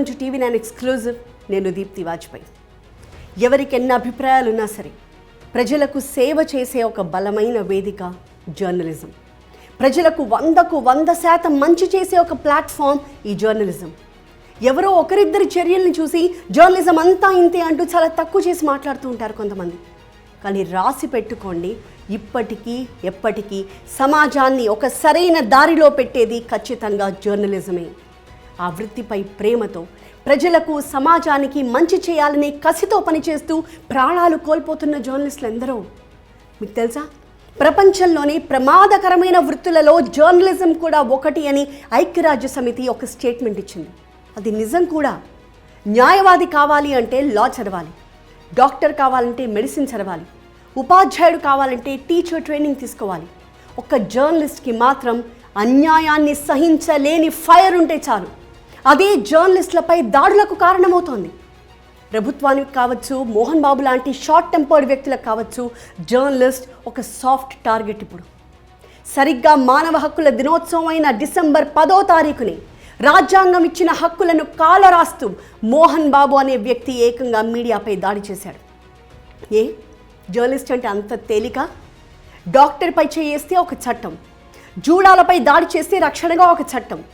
Welcome to TV nine exclusive. నేను దీప్తి వాజ్పేయి. ఎవరికి ఎన్ని అభిప్రాయాలు ఉన్నా సరే ప్రజలకు సేవ చేసే ఒక బలమైన వేదిక జర్నలిజం. ప్రజలకు వందకు వంద శాతం మంచి చేసే ఒక ప్లాట్ఫామ్ ఈ జర్నలిజం. ఎవరో ఒకరిద్దరి చర్యల్ని చూసి జర్నలిజం అంతా ఇంతే అంటూ చాలా తక్కువ చేసి మాట్లాడుతూ ఉంటారు కొంతమంది. కానీ రాసి పెట్టుకోండి ఇప్పటికీ ఎప్పటికీ సమాజాన్ని ఒక సరైన దారిలో పెట్టేది ఖచ్చితంగా జర్నలిజమే. ఆ వృత్తిపై ప్రేమతో ప్రజలకు సమాజానికి మంచి చేయాలనే కసితో పనిచేస్తూ ప్రాణాలు కోల్పోతున్న జర్నలిస్టులు ఎందరో మీకు తెలుసా? ప్రపంచంలోని ప్రమాదకరమైన వృత్తులలో జర్నలిజం కూడా ఒకటి అని ఐక్యరాజ్య సమితి ఒక స్టేట్మెంట్ ఇచ్చింది. అది నిజం కూడా. న్యాయవాది కావాలి అంటే లా చదవాలి. డాక్టర్ కావాలంటే మెడిసిన్ చదవాలి. ఉపాధ్యాయుడు కావాలంటే టీచర్ ట్రైనింగ్ తీసుకోవాలి. ఒక జర్నలిస్ట్కి మాత్రం అన్యాయాన్ని సహించలేని ఫైర్ ఉంటే చాలు. అదే జర్నలిస్టులపై దాడులకు కారణమవుతోంది. ప్రభుత్వానికి కావచ్చు మోహన్ బాబు లాంటి షార్ట్ టెంపర్డ్ వ్యక్తులకు కావచ్చు జర్నలిస్ట్ ఒక సాఫ్ట్ టార్గెట్ ఇప్పుడు. సరిగ్గా మానవ హక్కుల దినోత్సవం అయిన డిసెంబర్ పదో తారీఖుని రాజ్యాంగం ఇచ్చిన హక్కులను కాలరాస్తూ మోహన్ బాబు అనే వ్యక్తి ఏకంగా మీడియాపై దాడి చేశాడు. ఏ? జర్నలిస్ట్ అంటే అంత తేలిక? డాక్టర్పై చేయేస్తే ఒక చట్టం. జూడాలపై దాడి చేస్తే రక్షణగా ఒక చట్టం.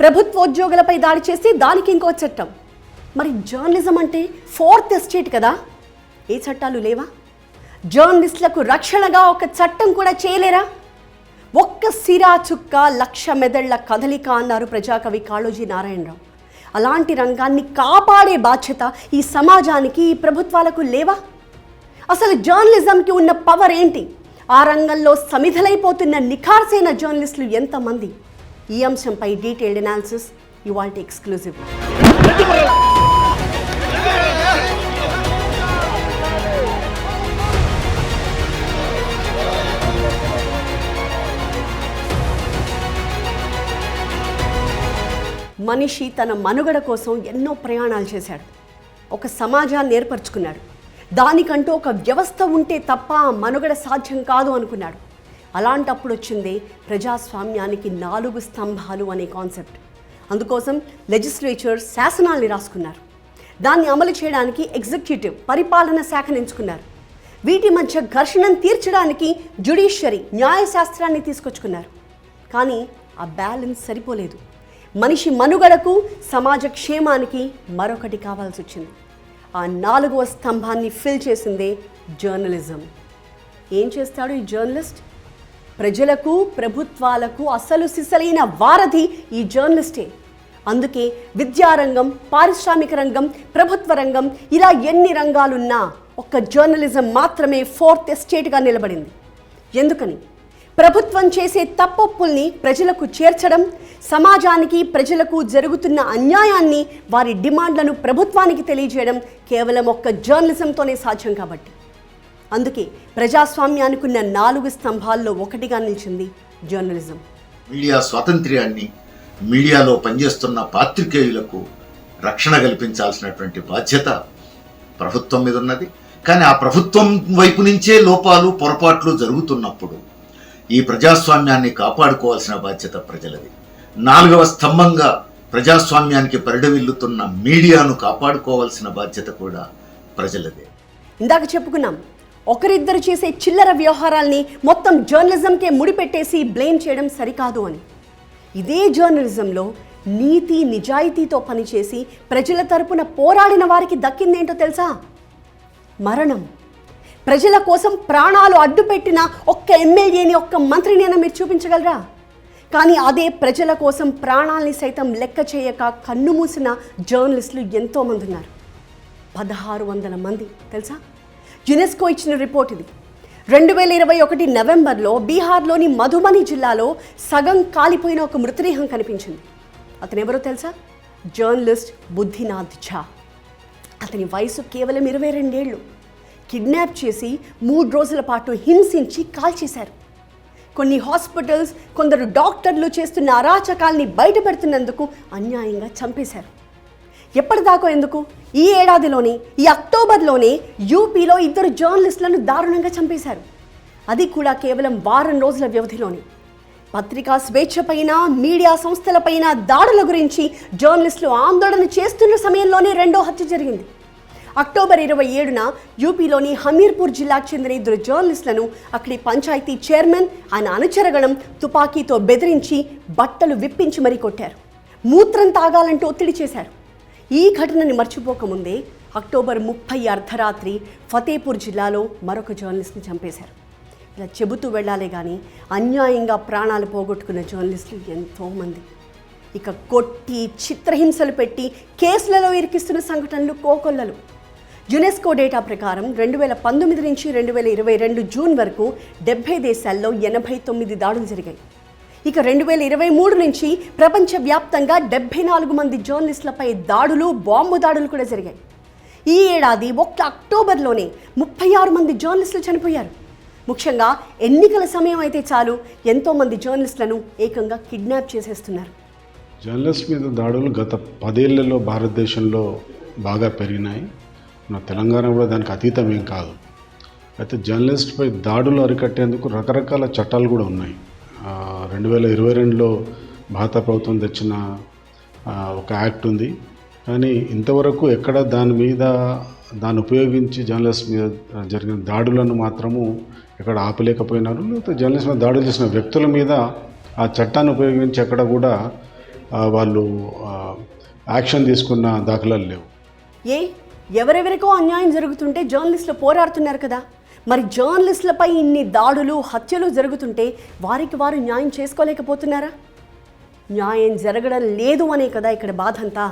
ప్రభుత్వ ఉద్యోగులపై దాడి చేసి దానికి ఇంకో చట్టం. మరి జర్నలిజం అంటే ఫోర్త్ ఎస్టేట్ కదా? ఏ చట్టాలు లేవా? జర్నలిస్టులకు రక్షణగా ఒక చట్టం కూడా చేయలేరా? ఒక్క సిరా చుక్క లక్ష మెదళ్ళ కదలిక అన్నారు ప్రజాకవి కాళోజీ నారాయణరావు. అలాంటి రంగాన్ని కాపాడే బాధ్యత ఈ సమాజానికి ఈ ప్రభుత్వాలకు లేవా? అసలు జర్నలిజంకి ఉన్న పవర్ ఏంటి? ఆ రంగంలో సమిధలైపోతున్న నిఖార్సైన జర్నలిస్టులు ఎంతమంది? ఈ అంశంపై డీటెయిల్డ్ అనాలిసిస్ ఇవాళ ఎక్స్క్లూజివ్. మనిషి తన మనుగడ కోసం ఎన్నో ప్రయాణాలు చేశాడు. ఒక సమాజాన్ని ఏర్పరచుకున్నాడు. దానికంటూ ఒక వ్యవస్థ ఉంటే తప్ప ఆ మనుగడ సాధ్యం కాదు అనుకున్నాడు. అలాంటప్పుడు వచ్చింది ప్రజాస్వామ్యానికి నాలుగు స్తంభాలు అనే కాన్సెప్ట్. అందుకోసం లెజిస్లేచర్ శాసనాల్ని రాసుకున్నారు. దాన్ని అమలు చేయడానికి ఎగ్జిక్యూటివ్ పరిపాలన శాఖను ఎంచుకున్నారు వీటి మధ్య ఘర్షణను తీర్చడానికి జ్యుడిషియరీ న్యాయశాస్త్రాన్ని తీసుకొచ్చుకున్నారు. కానీ ఆ బ్యాలెన్స్ సరిపోలేదు. మనిషి మనుగడకు సమాజ క్షేమానికి మరొకటి కావాల్సి వచ్చింది. ఆ నాలుగవ స్తంభాన్ని ఫిల్ చేసిందే జర్నలిజం. ఏం చేస్తాడు ఈ జర్నలిస్ట్? ప్రజలకు ప్రభుత్వాలకు అసలు సిసలైన వారధి ఈ జర్నలిస్టే. అందుకే విద్యారంగం పారిశ్రామిక రంగం ప్రభుత్వ రంగం ఇలా ఎన్ని రంగాలున్నా ఒక్క జర్నలిజం మాత్రమే ఫోర్త్ ఎస్టేట్గా నిలబడింది. ఎందుకని? ప్రభుత్వం చేసే తప్పొప్పుల్ని ప్రజలకు చేర్చడం సమాజానికి ప్రజలకు జరుగుతున్న అన్యాయాన్ని వారి డిమాండ్లను ప్రభుత్వానికి తెలియజేయడం కేవలం ఒక్క జర్నలిజంతోనే సాధ్యం కాబట్టి. అందుకే ప్రజాస్వామ్యానికి ఉన్న నాలుగు స్తంభాల్లో ఒకటిగా నిలిచింది జర్నలిజం. మీడియా స్వాతంత్ర్యాన్ని మీడియాలో పనిచేస్తున్న పాత్రికేయులకు రక్షణ కల్పించాల్సినటువంటి బాధ్యత ప్రభుత్వం మీద ఉన్నది. కానీ ఆ ప్రభుత్వం వైపు నుంచే లోపాలు పొరపాట్లు జరుగుతున్నప్పుడు ఈ ప్రజాస్వామ్యాన్ని కాపాడుకోవాల్సిన బాధ్యత ప్రజలది. నాలుగవ స్తంభంగా ప్రజాస్వామ్యానికి పరిడవిల్లుతున్న మీడియాను కాపాడుకోవాల్సిన బాధ్యత కూడా ప్రజలదే. ఇందాక చెప్పుకున్నాం ఒకరిద్దరు చేసే చిల్లర వ్యవహారాల్ని మొత్తం జర్నలిజంకే ముడిపెట్టేసి బ్లేమ్ చేయడం సరికాదు అని. ఇదే జర్నలిజంలో నీతి నిజాయితీతో పనిచేసి ప్రజల తరపున పోరాడిన వారికి దక్కిందేంటో తెలుసా? మరణం. ప్రజల కోసం ప్రాణాలు అడ్డుపెట్టిన ఒక్క ఎమ్మెల్యేని ఒక్క మంత్రినైనా మీరు చూపించగలరా? కానీ అదే ప్రజల కోసం ప్రాణాల్ని సైతం లెక్క చేయక కన్నుమూసిన జర్నలిస్టులు ఎంతోమంది ఉన్నారు. పదహారు వందల మంది తెలుసా? యునెస్కో ఇచ్చిన రిపోర్ట్ ఇది. రెండు వేల ఇరవై ఒకటి నవంబర్లో బీహార్లోని మధుబని జిల్లాలో సగం కాలిపోయిన ఒక మృతదేహం కనిపించింది. అతను ఎవరో తెలుసా? జర్నలిస్ట్ బుద్ధినాథ్ ఝా. అతని వయసు కేవలం ఇరవై రెండేళ్ళు. కిడ్నాప్ చేసి మూడు రోజుల పాటు హింసించి కాల్చేశారు. కొన్ని హాస్పిటల్స్ కొందరు డాక్టర్లు చేస్తున్న అరాచకాల్ని బయటపెడుతున్నందుకు అన్యాయంగా చంపేశారు. ఎప్పటిదాకో ఎందుకు? ఈ ఏడాదిలోనే ఈ అక్టోబర్లోనే యూపీలో ఇద్దరు జర్నలిస్టులను దారుణంగా చంపేశారు. అది కూడా కేవలం వారం రోజుల వ్యవధిలోనే. పత్రికా స్వేచ్ఛపైన మీడియా సంస్థలపైన దాడుల గురించి జర్నలిస్టులు ఆందోళన చేస్తున్న సమయంలోనే రెండో హత్య జరిగింది. అక్టోబర్ ఇరవై ఏడున యూపీలోని హమీర్పూర్ జిల్లాకు చెందిన ఇద్దరు జర్నలిస్టులను అక్కడి పంచాయతీ చైర్మన్ ఆయన అనుచరగణం తుపాకీతో బెదిరించి బట్టలు విప్పించి మరీ కొట్టారు. మూత్రం తాగాలంటూ ఒత్తిడి చేశారు. ఈ ఘటనని మర్చిపోకముందే అక్టోబర్ ముప్పై అర్ధరాత్రి ఫతేపూర్ జిల్లాలో మరొక జర్నలిస్ట్ని చంపేశారు. ఇలా చెబుతూ వెళ్ళాలే కానీ అన్యాయంగా ప్రాణాలు పోగొట్టుకున్న జర్నలిస్టులు ఎంతోమంది. ఇక కొట్టి చిత్రహింసలు పెట్టి కేసులలో ఇరికిస్తున్న సంఘటనలు కోకొల్లలు. యునెస్కో డేటా ప్రకారం రెండు వేల పంతొమ్మిది నుంచి రెండు వేల ఇరవై రెండు జూన్ వరకు డెబ్బై దేశాల్లో ఎనభై తొమ్మిది దాడులు జరిగాయి. ఇక రెండు వేల ఇరవై మూడు నుంచి ప్రపంచవ్యాప్తంగా డెబ్బై నాలుగు మంది జర్నలిస్టులపై దాడులు బాంబు దాడులు కూడా జరిగాయి. ఈ ఏడాది ఒక్క అక్టోబర్లోనే ముప్పై ఆరు మంది జర్నలిస్టులు చనిపోయారు. ముఖ్యంగా ఎన్నికల సమయం అయితే చాలు ఎంతోమంది జర్నలిస్టులను ఏకంగా కిడ్నాప్ చేసేస్తున్నారు. జర్నలిస్ట్ మీద దాడులు గత పదేళ్ళలో భారతదేశంలో బాగా పెరిగినాయి. మన తెలంగాణ కూడా దానికి అతీతం ఏం కాదు. అయితే జర్నలిస్ట్పై దాడులు అరికట్టేందుకు రకరకాల చట్టాలు కూడా ఉన్నాయి. రెండు వేల ఇరవై రెండులో భారత ప్రభుత్వం తెచ్చిన ఒక యాక్ట్ ఉంది. కానీ ఇంతవరకు ఎక్కడ దాని మీద దాన్ని ఉపయోగించి జర్నలిస్ట్ మీద జరిగిన దాడులను మాత్రము ఎక్కడ ఆపలేకపోయినారు. లేకపోతే జర్నలిస్ట్ మీద దాడులు చేసిన వ్యక్తుల మీద ఆ చట్టాన్ని ఉపయోగించి ఎక్కడ కూడా వాళ్ళు యాక్షన్ తీసుకున్న దాఖలాలు లేవు. ఏ? ఎవరెవరికో అన్యాయం జరుగుతుంటే జర్నలిస్టులు పోరాడుతున్నారు కదా. మరి జర్నలిస్టులపై ఇన్ని దాడులు హత్యలు జరుగుతుంటే వారికి వారు న్యాయం చేసుకోలేకపోతున్నారా? న్యాయం జరగడం లేదు అనే కదా ఇక్కడ బాధ అంతా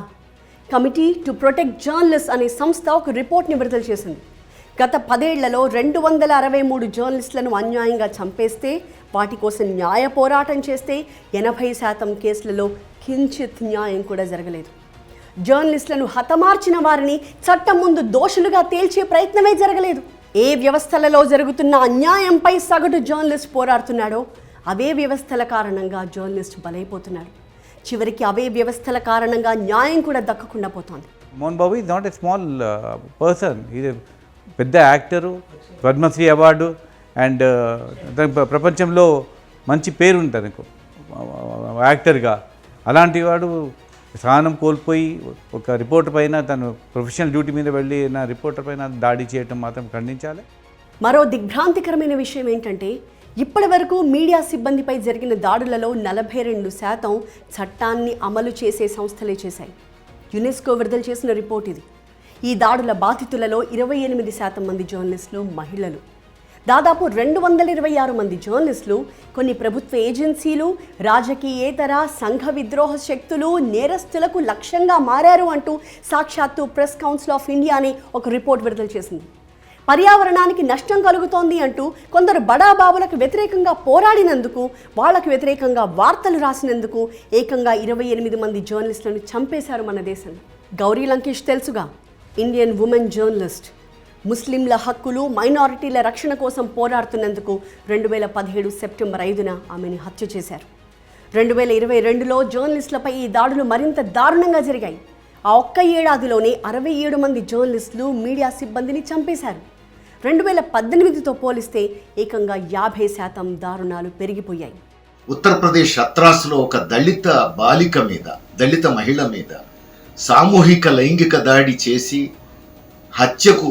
కమిటీ టు ప్రొటెక్ట్ జర్నలిస్ట్ అనే సంస్థ ఒక రిపోర్ట్ని విడుదల చేసింది. గత పదేళ్ళలో రెండు వందల అరవై మూడు జర్నలిస్టులను అన్యాయంగా చంపేస్తే వాటి కోసం న్యాయ పోరాటం చేస్తే ఎనభై శాతం కేసులలో కించిత్ న్యాయం కూడా జరగలేదు. జర్నలిస్టులను హతమార్చిన వారిని చట్టం ముందు దోషులుగా తేల్చే ప్రయత్నమే జరగలేదు. ఏ వ్యవస్థలలో జరుగుతున్న అన్యాయంపై సగటు జర్నలిస్ట్ పోరాడుతున్నాడో అవే వ్యవస్థల కారణంగా జర్నలిస్ట్ బలైపోతున్నాడు. చివరికి అవే వ్యవస్థల కారణంగా న్యాయం కూడా దక్కకుండా పోతోంది. Mohan Babu is not a small person ఇది పెద్ద actor Padmashri award and uh, ప్రపంచంలో మంచి పేరు ఉంటుంది తనకు యాక్టర్గా. అలాంటి వాడు సహనం కోల్పోయి ఒక రిపోర్టర్ పైన తను ప్రొఫెషనల్ డ్యూటీ మీద వెళ్ళి నా రిపోర్టర్ పైన దాడి చేయటం మాత్రం ఖండించాలి. మరో దిగ్భ్రాంతికరమైన విషయం ఏంటంటే ఇప్పటి వరకు మీడియా సిబ్బందిపై జరిగిన దాడులలో నలభై రెండు శాతం చట్టాన్ని అమలు చేసే సంస్థలే చేశాయి. యునెస్కో విడుదల చేసిన రిపోర్ట్ ఇది. ఈ దాడుల బాధితులలో ఇరవై ఎనిమిది శాతం మంది జర్నలిస్టులు మహిళలు. దాదాపు రెండు వందల ఇరవై ఆరు మంది జర్నలిస్టులు కొన్ని ప్రభుత్వ ఏజెన్సీలు రాజకీయేతర సంఘ విద్రోహ శక్తులు నేరస్తులకు లక్ష్యంగా మారారు అంటూ సాక్షాత్తు ప్రెస్ కౌన్సిల్ ఆఫ్ ఇండియా ఒక రిపోర్ట్ విడుదల చేసింది. పర్యావరణానికి నష్టం కలుగుతోంది అంటూ కొందరు బడాబాబులకు వ్యతిరేకంగా పోరాడినందుకు వాళ్ళకు వ్యతిరేకంగా వార్తలు రాసినందుకు ఏకంగా ఇరవై ఎనిమిది మంది జర్నలిస్టులను చంపేశారు మన దేశంలో గౌరీ లంకేష్ తెలుసుగా ఇండియన్ ఉమెన్ జర్నలిస్ట్. ముస్లింల హక్కులు మైనారిటీల రక్షణ కోసం పోరాడుతున్నందుకు రెండు వేల పదిహేడు సెప్టెంబర్ ఐదున ఆమెను హత్య చేశారు. రెండు వేల ఇరవై రెండులో జర్నలిస్టులపై ఈ దాడులు మరింత దారుణంగా జరిగాయి. ఆ ఒక్క ఏడాదిలోనే అరవై ఏడు మంది జర్నలిస్టులు మీడియా సిబ్బందిని చంపేశారు. రెండు వేల పద్దెనిమిదితో పోలిస్తే ఏకంగా యాభై శాతం దారుణాలు పెరిగిపోయాయి. ఉత్తరప్రదేశ్ హత్రాస్లో ఒక దళిత బాలిక మీద దళిత మహిళ మీద సామూహిక లైంగిక దాడి చేసి హత్యకు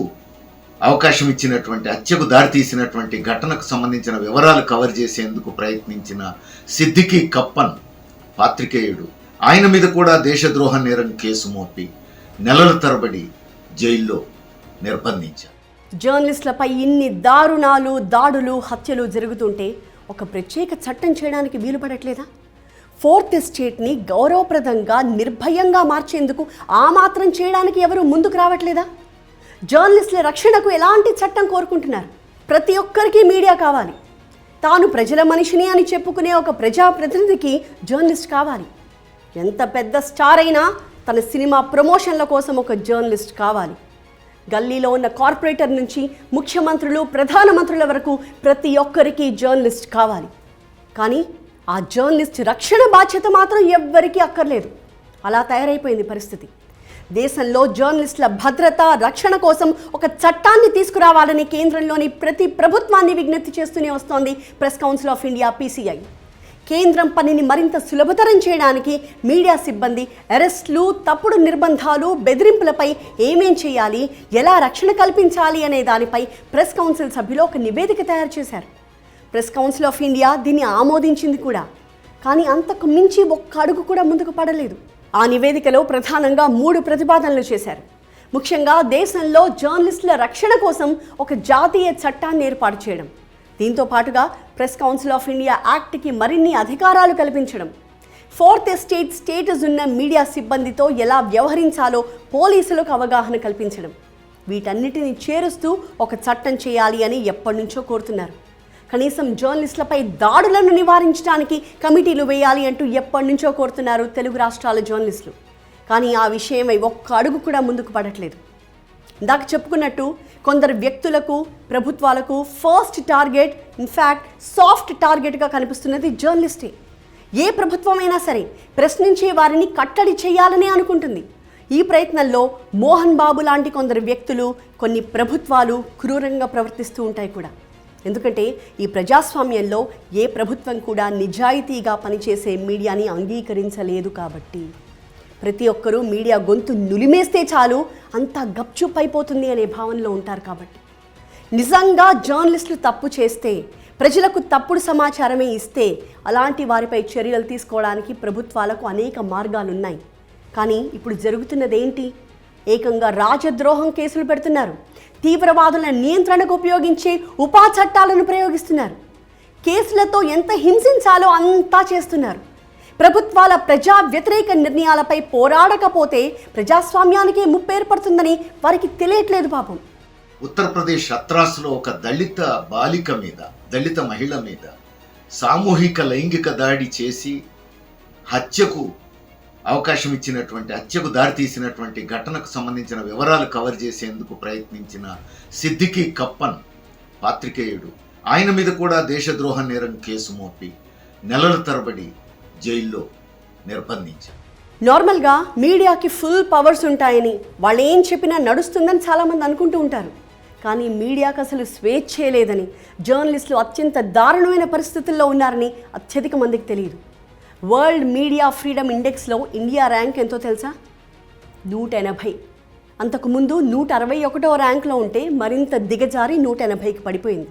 అవకాశం ఇచ్చినటువంటి హత్యకు దారితీసినటువంటి ఘటనకు సంబంధించిన వివరాలు కవర్ చేసేందుకు ప్రయత్నించిన సిద్దికి కప్పన్ పాత్రికేయుడు. ఆయన మీద కూడా దేశద్రోహ నేరం కేసు మోపి నెలల తరబడి జైల్లో నిర్బంధించారు. జర్నలిస్టులపై ఇన్ని దారుణాలు దాడులు హత్యలు జరుగుతుంటే ఒక ప్రత్యేక చట్టం చేయడానికి వీలు పడట్లేదా? ఫోర్త్ ఎస్టేట్ని గౌరవప్రదంగా నిర్భయంగా మార్చేందుకు ఆ మాత్రం చేయడానికి ఎవరు ముందుకు రావట్లేదా? జర్నలిస్టుల రక్షణకు ఎలాంటి చట్టం కోరుకుంటున్నారు? ప్రతి ఒక్కరికి మీడియా కావాలి. తాను ప్రజల మనిషిని అని చెప్పుకునే ఒక ప్రజాప్రతినిధికి జర్నలిస్ట్ కావాలి. ఎంత పెద్ద స్టార్ అయినా తన సినిమా ప్రమోషన్ల కోసం ఒక జర్నలిస్ట్ కావాలి. గల్లీలో ఉన్న కార్పొరేటర్ నుంచి ముఖ్యమంత్రులు ప్రధానమంత్రుల వరకు ప్రతి ఒక్కరికి జర్నలిస్ట్ కావాలి. కానీ ఆ జర్నలిస్ట్ రక్షణ బాధ్యత మాత్రం ఎవ్వరికీ అక్కర్లేదు. అలా తయారైపోయింది పరిస్థితి. దేశంలో జర్నలిస్టుల భద్రత రక్షణ కోసం ఒక చట్టాన్ని తీసుకురావాలని కేంద్రంలోని ప్రతి ప్రభుత్వాన్ని విజ్ఞప్తి చేస్తూనే వస్తోంది press council of India PCI. కేంద్రం పనిని మరింత సులభతరం చేయడానికి మీడియా సిబ్బంది అరెస్టులు తప్పుడు నిర్బంధాలు బెదిరింపులపై ఏమేం చేయాలి ఎలా రక్షణ కల్పించాలి అనే దానిపై ప్రెస్ కౌన్సిల్ సభ్యులు ఒక నివేదిక తయారు చేశారు. ప్రెస్ కౌన్సిల్ ఆఫ్ ఇండియా దీన్ని ఆమోదించింది కూడా. కానీ అంతకు మించి ఒక్క అడుగు కూడా ముందుకు పడలేదు. ఆ నివేదికలో ప్రధానంగా మూడు ప్రతిపాదనలు చేశారు. ముఖ్యంగా దేశంలో జర్నలిస్టుల రక్షణ కోసం ఒక జాతీయ చట్టాన్ని ఏర్పాటు చేయడం. దీంతో పాటుగా ప్రెస్ కౌన్సిల్ ఆఫ్ ఇండియా యాక్ట్కి మరిన్ని అధికారాలు కల్పించడం. ఫోర్త్ ఎస్టేట్ స్టేటస్ ఉన్న మీడియా సిబ్బందితో ఎలా వ్యవహరించాలో పోలీసులకు అవగాహన కల్పించడం. వీటన్నిటిని చేరుస్తూ ఒక చట్టం చేయాలి అని ఎప్పటి నుంచో కోరుతున్నారు. కనీసం జర్నలిస్టులపై దాడులను నివారించడానికి కమిటీలు వేయాలి అంటూ ఎప్పటి నుంచో కోరుతున్నారు తెలుగు రాష్ట్రాల జర్నలిస్టులు. కానీ ఆ విషయమై ఒక్క అడుగు కూడా ముందుకు పడట్లేదు. ఇందాక చెప్పుకున్నట్టు కొందరు వ్యక్తులకు ప్రభుత్వాలకు ఫస్ట్ టార్గెట్ ఇన్ఫ్యాక్ట్ సాఫ్ట్ టార్గెట్గా కనిపిస్తున్నది జర్నలిస్టే. ఏ ప్రభుత్వమైనా సరే ప్రశ్నించే వారిని కట్టడి చేయాలని అనుకుంటుంది. ఈ ప్రయత్నంలో మోహన్ బాబు లాంటి కొందరు వ్యక్తులు కొన్ని ప్రభుత్వాలు క్రూరంగా ప్రవర్తిస్తూ ఉంటాయి కూడా. ఎందుకంటే ఈ ప్రజాస్వామ్యంలో ఏ ప్రభుత్వం కూడా నిజాయితీగా పనిచేసే మీడియాని అంగీకరించలేదు కాబట్టి. ప్రతి ఒక్కరూ మీడియా గొంతు నులిమేస్తే చాలు అంత గప్చుప్ అయిపోతుంది అనే భావనలో ఉంటారు కాబట్టి. నిజంగా జర్నలిస్టులు తప్పు చేస్తే ప్రజలకు తప్పుడు సమాచారమే ఇస్తే అలాంటి వారిపై చర్యలు తీసుకోవడానికి ప్రభుత్వాలకు అనేక మార్గాలు ఉన్నాయి కానీ ఇప్పుడు జరుగుతున్నదేంటి? ఏకంగా రాజద్రోహం కేసులు పెడుతున్నారు. తీవ్రవాదుల నియంత్రణకు ఉపయోగించే ఉపా చట్టాలను ప్రయోగిస్తున్నారు. కేసులతో ఎంత హింసించాలో అంతా చేస్తున్నారు. ప్రభుత్వాల ప్రజా వ్యతిరేక నిర్ణయాలపై పోరాడకపోతే ప్రజాస్వామ్యానికే ముప్పు ఏర్పడుతుందని వారికి తెలియట్లేదు పాపం. ఉత్తరప్రదేశ్ హత్రాస్లో ఒక దళిత బాలిక మీద దళిత మహిళ మీద సామూహిక లైంగిక దాడి చేసి హత్యకు అవకాశం ఇచ్చినటువంటి హత్యకు దారితీసినటువంటి ఘటనకు సంబంధించిన వివరాలు కవర్ చేసేందుకు ప్రయత్నించిన సిద్దికి కప్పన్ పాత్రికేయుడు. ఆయన మీద కూడా దేశద్రోహ నేరం కేసు మోపి నెలల తరబడి జైల్లో నిర్బంధించారు. నార్మల్గా మీడియాకి ఫుల్ పవర్స్ ఉంటాయని వాళ్ళు ఏం చెప్పినా నడుస్తుందని చాలామంది అనుకుంటూ ఉంటారు. కానీ మీడియాకు అసలు స్వేచ్ఛే లేదని జర్నలిస్టులు అత్యంత దారుణమైన పరిస్థితుల్లో ఉన్నారని అత్యధిక మందికి తెలియదు. వరల్డ్ మీడియా ఫ్రీడమ్ ఇండెక్స్లో ఇండియా ర్యాంక్ ఎంతో తెలుసా? నూట ఎనభై అంతకుముందు నూట అరవై ఒకటో ర్యాంక్లో ఉంటే మరింత దిగజారి నూట ఎనభైకి పడిపోయింది.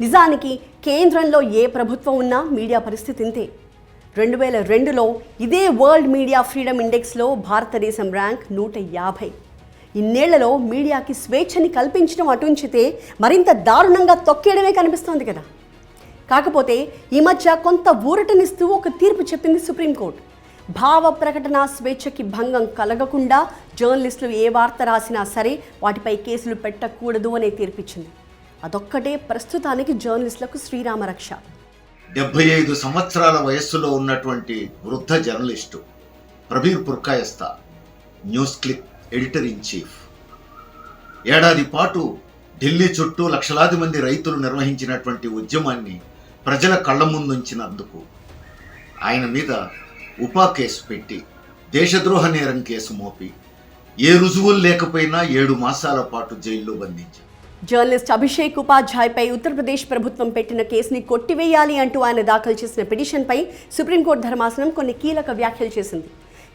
నిజానికి కేంద్రంలో ఏ ప్రభుత్వం ఉన్నా మీడియా పరిస్థితి ఇంతే. రెండు వేల రెండులో ఇదే వరల్డ్ మీడియా ఫ్రీడమ్ ఇండెక్స్లో భారతదేశం ర్యాంక్ నూట యాభై ఇన్నేళ్ళలో మీడియాకి స్వేచ్ఛని కల్పించడం అటుంచితే మరింత దారుణంగా తొక్కేయడమే కనిపిస్తోంది కదా. కాకపోతే ఈ మధ్య కొంత ఊరటనిస్తూ ఒక తీర్పు చెప్పింది సుప్రీంకోర్టు. భావ ప్రకటన స్వేచ్ఛకి భంగం కలగకుండా జర్నలిస్టులు ఏ వార్త రాసినా సరే వాటిపై కేసులు పెట్టకూడదు అనే తీర్పిచ్చింది. అదొక్కటే ప్రస్తుతానికి జర్నలిస్టులకు శ్రీరామరక్ష డెబ్బై ఐదు సంవత్సరాల వయస్సులో ఉన్నటువంటి వృద్ధ journalist Prabir Purkayastha news click editor in chief. ఏడాది పాటు ఢిల్లీ చుట్టూ లక్షలాది మంది రైతులు నిర్వహించినటువంటి ఉద్యమాన్ని ప్రజల కళ్ళ ముందుంచినందుకు ఆయన మీద ఉపా కేసు పెట్టి దేశద్రోహ నేరం కేసు మోపి ఏ రుజువులు లేకపోయినా ఏడు మాసాల పాటు జైల్లో బంధించారు. జర్నలిస్ట్ అభిషేక్ ఉపాధ్యాయ్పై ఉత్తరప్రదేశ్ ప్రభుత్వం పెట్టిన కేసుని కొట్టివేయాలి అంటూ ఆయన దాఖలు చేసిన పిటిషన్పై సుప్రీంకోర్టు ధర్మాసనం కొన్ని కీలక వ్యాఖ్యలు చేసింది.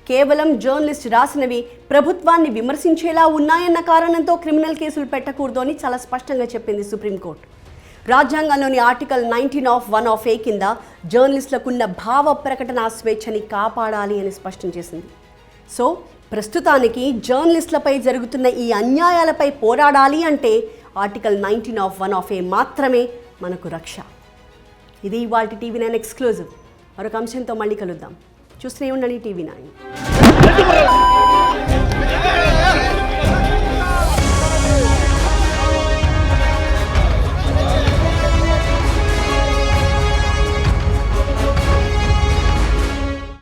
కేవలం జర్నలిస్ట్ రాసినవి ప్రభుత్వాన్ని విమర్శించేలా ఉన్నాయన్న కారణంతో క్రిమినల్ కేసులు పెట్టకూడదు అని చాలా స్పష్టంగా చెప్పింది సుప్రీంకోర్టు. రాజ్యాంగంలోని article nineteen of one of A కింద జర్నలిస్టులకున్న భావ ప్రకటన స్వేచ్ఛని కాపాడాలి అని స్పష్టం చేసింది. సో ప్రస్తుతానికి జర్నలిస్టులపై జరుగుతున్న ఈ అన్యాయాలపై పోరాడాలి అంటే article nineteen of one of A మాత్రమే మనకు రక్ష. ఇది ఇవాళ టీవీ నైన్ ఎక్స్క్లూజివ్. మరొక అంశంతో మళ్ళీ కలుద్దాం. చూస్తూనే ఉండండి టీవీ నైన్.